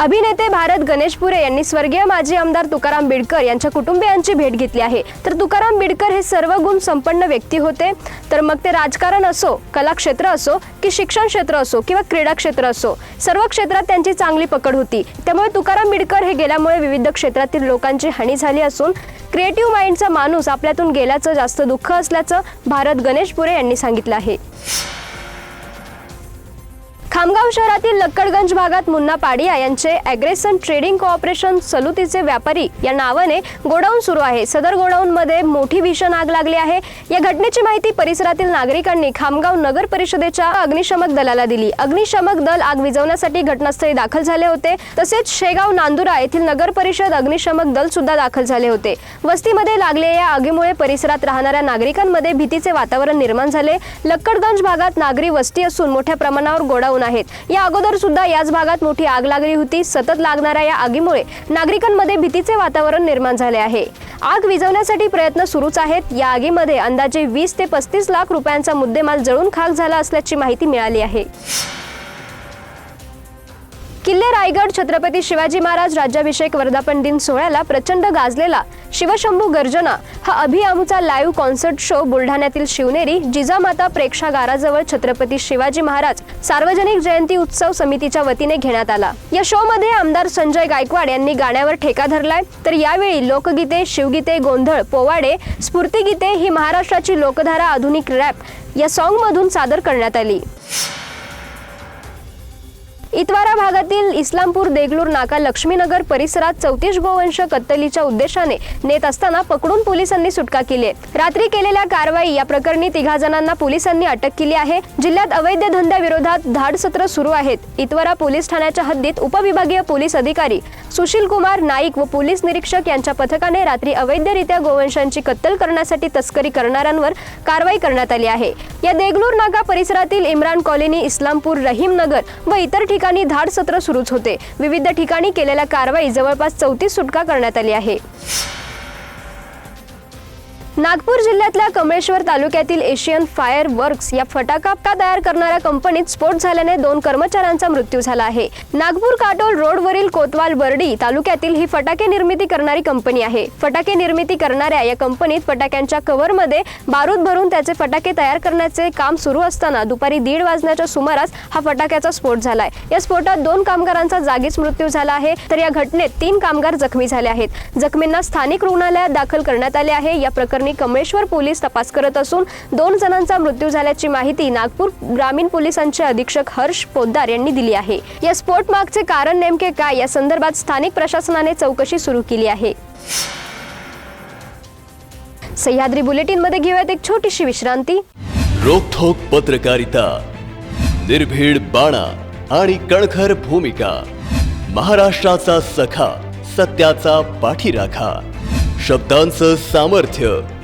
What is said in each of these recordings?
अभिनेते भारत गणेशपुरे यांनी स्वर्गीय माजी आमदार तुकाराम बिडकर यांच्या कुटुंबियांची भेट घेतली आहे. तर तुकाराम बिडकर हे सर्व गुण संपन्न व्यक्ती होते. तर मग ते राजकारण असो कला क्षेत्र असो की शिक्षण क्षेत्र असो किंवा क्रीडा क्षेत्र असो सर्व क्षेत्रात त्यांची चांगली पकड होती. त्यामुळे तुकाराम बिडकर हे गेल्यामुळे विविध क्षेत्रातील लोकांची हानी झाली असून क्रिएटिव्ह माइंडचा माणूस आपल्यातून गेल्याचं जास्त दुःख असल्याचं भारत गणेशपुरे यांनी सांगितलं आहे. खामगाव शहरातील लक्कडगंज भागात मुन्ना पाडिया यांचे अॅग्रेसन ट्रेडिंग कोऑपरेशन सलुतीचे व्यापारी या नावाने गोडाऊन सुरू आहे. सदर गोडाऊन मध्ये मोठी भीषण आग लागली आहे. या घटनेची माहिती परिसरातील नागरिकांनी खामगाव नगर परिषदेच्या अग्निशमक दलाला दिली. अग्निशमक दल आग विझवण्यासाठी घटनास्थळी दाखल झाले होते. तसेच शेगाव नांदुरा येथील नगर परिषद अग्निशमक दल सुद्धा दाखल झाले होते. वस्तीमध्ये लागलेल्या या आगीमुळे परिसरात राहणाऱ्या नागरिकांमध्ये भीतीचे वातावरण निर्माण झाले. लक्कडगंज भागात नागरी वस्ती असून मोठ्या प्रमाणावर गोडाऊन आहेत. या अगोदर सुद्धा याच भागात मोठी आग लागली होती. सतत लागणाऱ्या या आगीमुळे नागरिकांमध्ये भीतीचे वातावरण निर्माण झाले आहे. आग विझवण्यासाठी प्रयत्न सुरूच आहेत. या आगीमध्ये अंदाजे वीस ते पस्तीस लाख रुपयांचा मुद्देमाल जळून खाक झाला असल्याची माहिती मिळाली आहे. किल्ले रायगड छत्रपती शिवाजी महाराज राज्याभिषेक वर्धापन दिन सोहळ्याला प्रचंड गाजलेला शिवशंभू गर्जना हा अभियामूचा लाईव्ह कॉन्सर्ट शो बुलढाण्यातील शिवनेरी जिजामाता प्रेक्षागाराजवळ छत्रपती शिवाजी महाराज सार्वजनिक जयंती उत्सव समितीच्या वतीने घेण्यात आला. या शो मध्ये आमदार संजय गायकवाड यांनी गाण्यावर ठेका धरलाय. तर यावेळी लोकगीते शिवगीते गोंधळ पोवाडे स्फूर्तीगीते ही महाराष्ट्राची लोकधारा आधुनिक रॅप या सॉन्ग मधून सादर करण्यात आली. इतवारा भागातील इस्लामपूर देगलूर नाका लक्ष्मीनगर परिसरात चौतीस गोवंश कत्तलीच्या उद्देशाने नेत असताना पकडून पोलिसांनी सुटका केली आहे. रात्री केलेल्या कारवाई या प्रकरणी तिघा जणांना पोलिसांनी अटक केली आहे. जिल्ह्यात अवैध धंद्याविरोधात धाडसत्र सुरू आहेत. इतवारा पोलीस ठाण्याच्या हद्दीत उपविभागीय पोलीस अधिकारी सुशील कुमार नाईक व पोलीस निरीक्षक यांच्या पथकाने रात्री अवैधरित्या गोवंशांची कत्तल करण्यासाठी तस्करी करणाऱ्यांवर कारवाई करण्यात आली आहे. या देगलूर नाका परिसरातील इम्रान कॉलनी इस्लामपूर रहीम नगर व इतर ठिकाणी धाड सत्र सुरूच होते. विविध ठिकाणी केलेल्या कारवाई जवळपास चौतीस सुटका करण्यात आली आहे. नागपूर जिल्ह्यातल्या कमळेश्वर तालुक्यातील एशियन फायर वर्क्स या फटाका तयार करणाऱ्या कंपनीत स्फोट झाल्याने दोन कर्मचाऱ्यांचा मृत्यू झाला आहे. नागपूर काटोल रोडवरील कोतवाल बर्डी तालुक्यातील ही फटाके निर्मिती करणारी कंपनी आहे. फटाके निर्मिती करणाऱ्या या कंपनीत फटाक्यांच्या कव्हरमध्ये बारूद भरून त्याचे फटाके तयार करण्याचे काम सुरू असताना दुपारी दीड वाजण्याच्या सुमारास हा फटाक्याचा स्फोट झालाय. या स्फोटात दोन कामगारांचा जागीच मृत्यू झाला आहे. तर या घटनेत तीन कामगार जखमी झाले आहेत. जखमींना स्थानिक रुग्णालयात दाखल करण्यात आले आहे. या प्रकरणी कमळेश्वर पोलीस तपास करत असून दोन जणांचा मृत्यू झाल्याची माहिती नागपूर ग्रामीण पोलिसांचे अधीक्षक हर्ष पोद्दार यांनी दिली आहे. या स्फोट मागचे कारण नेमके काय? या संदर्भात स्थानिक प्रशासनाने चौकशी सुरू केली आहे. सह्याद्री बुलेटिनमध्ये घेऊयात एक छोटीशी विश्रांती. रोखोक पत्रकारिता निर्भीड बाणा आणि कणखर भूमिका महाराष्ट्राचा सखा सत्याचा पाठीराखा शब्दांचं सामर्थ्य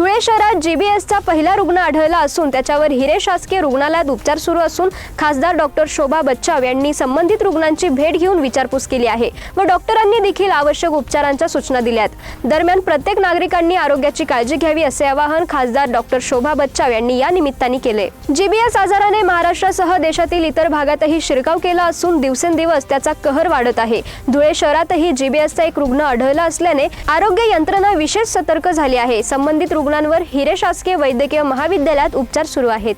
धुळे शहरात जीबीएसचा पहिला रुग्ण आढळला असून त्याच्यावर हिरे शासकीय रुग्णालयात उपचार सुरू असून खासदार डॉक्टर शोभा बच्चाव यांनी संबंधित रुग्णांची भेट घेऊन विचारपूस केली आहे व डॉक्टरांनी देखील आवश्यक उपचारांच्या सूचना दिल्यात. दरम्यान प्रत्येक नागरिकांनी आरोग्याची काळजी घ्यावी असे आवाहन खासदार डॉक्टर शोभा बच्चाव यांनी या निमित्ताने केले. जीबीएस आजाराने महाराष्ट्रासह देशातील इतर भागातही शिरकाव केला असून दिवसेंदिवस त्याचा कहर वाढत आहे. धुळे शहरातही जीबीएसचा एक रुग्ण आढळला असल्याने आरोग्य यंत्रणा विशेष सतर्क झाली आहे. संबंधित रुग्ण रुग्णांवर हिरे शासकीय वैद्यकीय महाविद्यालयात उपचार सुरू आहेत.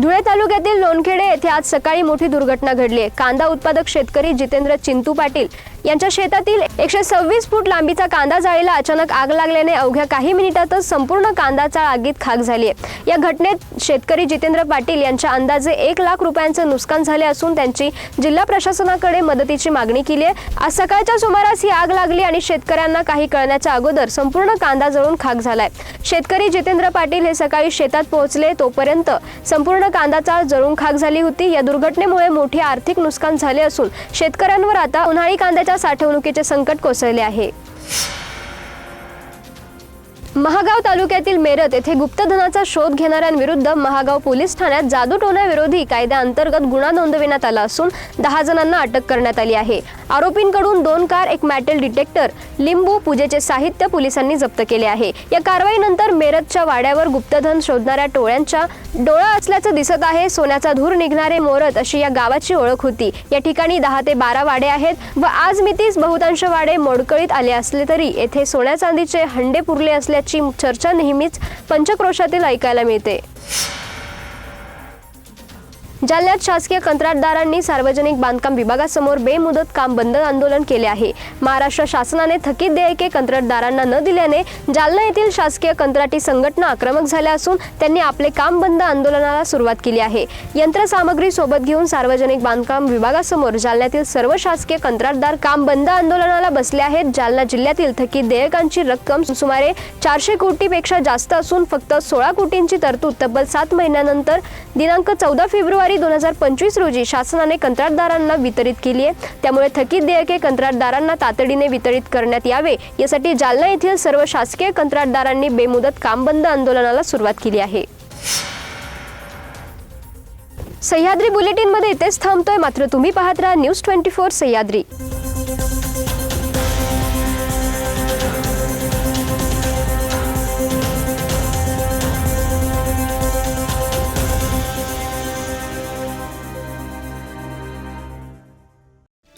धुळे तालुक्यातील लोणखेडे येथे आज सकाळी मोठी दुर्घटना घडली आहे. कांदा उत्पादक शेतकरी जितेंद्र चिंतू पाटील यांच्या शेतातील एकशे सव्वीस फूट लांबीचा कांदा जाळीला अचानक आग लागल्याने अवघ्या काही मिनिटातच संपूर्ण कांदा चाळ आगीत खाक झाली आहे. या घटनेत शेतकरी जितेंद्र पाटील यांच्या अंदाजे एक लाख रुपयांचे नुकसान झाले असून त्यांची जिल्हा प्रशासनाकडे मदतीची मागणी केली आहे. आज सकाळच्या सुमारास ही आग लागली आणि शेतकऱ्यांना काही कळण्याच्या अगोदर संपूर्ण कांदा जळून खाक झालाय. शेतकरी जितेंद्र पाटील हे सकाळी शेतात पोहोचले तोपर्यंत संपूर्ण कांदा चाळ जळून खाक झाली होती. या दुर्घटनेमुळे मोठे आर्थिक नुकसान झाले असून शेतकऱ्यांवर आता उन्हाळी कांद्याच्या साठवणुकीचे संकट कोसळले आहे. महागाव तालुक्यातील मेरत येथे गुप्तधनाचा शोध घेणाऱ्यांविरुद्ध महागाव पोलीस ठाण्यात जादूटोण्याविरोधी कायद्याअंतर्गत गुन्हा नोंदविण्यात आला असून दहा जणांना अटक करण्यात आली आहे. आरोपींकडून दोन कार एक मॅटल डिटेक्टर लिंबू पूजेचे साहित्य पोलिसांनी जप्त केले आहे. या कारवाईनंतर मेरतच्या वाड्यावर गुप्तधन शोधणाऱ्या टोळ्यांच्या डोळा असल्याचं दिसत आहे. सोन्याचा धूर निघणारे मोरत अशी या गावाची ओळख होती. या ठिकाणी दहा ते बारा वाडे आहेत व आज मितीस बहुतांश वाडे मोडकळीत आले असले तरी येथे सोन्या चांदीचे हंडे पुरले असल्याची चर्चा नेहमीच पंचक्रोशातील ऐकायला मिळते. जालन्यात शासकीय कंत्राटदारांनी सार्वजनिक बांधकाम विभागासमोर बेमुदत काम बंद आंदोलन केले आहे. महाराष्ट्र शासनाने थकीत देयके कंत्राटदारांना न दिल्याने जालना येथील शासकीय कंत्राटी संघटना आक्रमक झाल्या असून त्यांनी आपले काम बंद आंदोलनाला सुरुवात केली आहे. यंत्रसामग्री सोबत घेऊन सार्वजनिक बांधकाम विभागासमोर जालन्यातील सर्व शासकीय कंत्राटदार काम बंद आंदोलनाला बसले आहेत. जालना जिल्ह्यातील थकीत देयकांची रक्कम सुमारे चारशे कोटीपेक्षा जास्त असून फक्त सोळा कोटींची तरतूद तब्बल सात महिन्यानंतर दिनांक चौदा फेब्रुवारी दोन हजार पंचवीस रोजी शासनाने कंत्राटदारांना वितरित केली आहे. त्यामुळे थकीत देयके कंत्राटदारांना तातडीने वितरित करण्यात यावे यासाठी जालना येथील सर्व शासकीय कंत्राटदारांनी बेमुदत काम बंद आंदोलनाला सुरुवात केली आहे. सह्याद्री बुलेटिनमध्ये इथेच थांबतोय. मात्र तुम्ही पाहत राहा न्यूज ट्वेंटी फोर सह्याद्री.